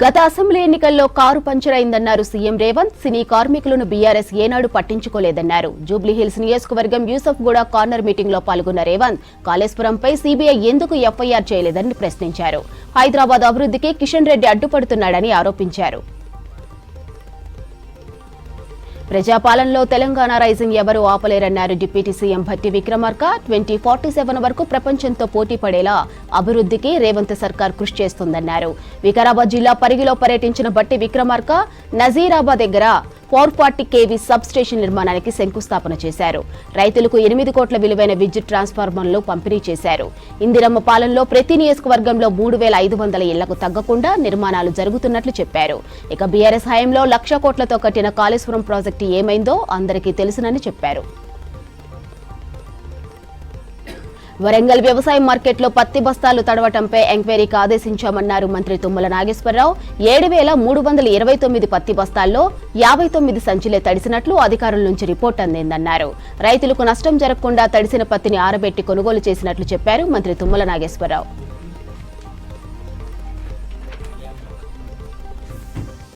గత అసెంబ్లీ ఎన్నికల్లో car puncture అయిందన్నారు సీఎం రేవంత్. సినీ కార్మికులను బీఆర్ఎస్ ఏనాడు పట్టించుకోలేదన్నారు. జూబ్లీహిల్స్ నియోజకవర్గం యూసఫ్ కూడా కార్నర్ మీటింగ్లో పాల్గొన్న రేవంత్ కాళేశ్వరంపై సీబీఐ ఎందుకు ఎఫ్ఐఆర్ చేయలేదని ప్రశ్నించారు. హైదరాబాద్ అభివృద్ధికి కిషన్ రెడ్డి అడ్డుపడుతున్నాడని ఆరోపించారు. ప్రజాపాలనలో తెలంగాణ రైజింగ్ ఎవరూ ఆపలేరన్నారు deputy CM Bhatti Vikramarka. Twenty forty seven వరకు ప్రపంచంతో పోటీ పడేలా అభివృద్ధికి రేవంత్ సర్కార్ కృషి చేస్తుందన్నారు. వికారాబాద్ జిల్లా పరిగిలో పర్యటించిన భట్టి విక్రమార్క నజీరాబాద్ దగ్గర four forty KV sub station నిర్మాణానికి శంకుస్థాపన చేశారు. రైతులకు ఎనిమిది కోట్ల విలువైన విద్యుత్ ట్రాన్స్ఫార్మర్లు పంపిణీ చేశారు. ఇందిరమ్మ పాలనలో ప్రతి నియోజకవర్గంలో మూడు వేల ఐదు వందల ఇళ్ళకు తగ్గకుండా నిర్మాణాలు జరుగుతున్నట్లు చెప్పారు. ఇక బీఆర్ఎస్ హయాంలో లక్ష కోట్లతో కట్టిన కాళేశ్వరం ప్రాజెక్టు ఏమైందో అందరికీ తెలుసునని చెప్పారు. వరంగల్ వ్యవసాయ మార్కెట్లో పత్తి బస్తాలు తడవటంపై ఎంక్వైరీకి ఆదేశించామన్నారు మంత్రి తుమ్మల నాగేశ్వరరావు. ఏడు వేల మూడు వందల ఇరవై తొమ్మిది పత్తి బస్తాల్లో యాభై తొమ్మిది సంచులే తడిసినట్లు అధికారుల నుంచి రిపోర్ట్ అందిందన్నారు. రైతులకు నష్టం జరగకుండా తడిసిన పత్తిని ఆరబెట్టి కొనుగోలు చేసినట్లు చెప్పారు మంత్రి తుమ్మల నాగేశ్వరరావు.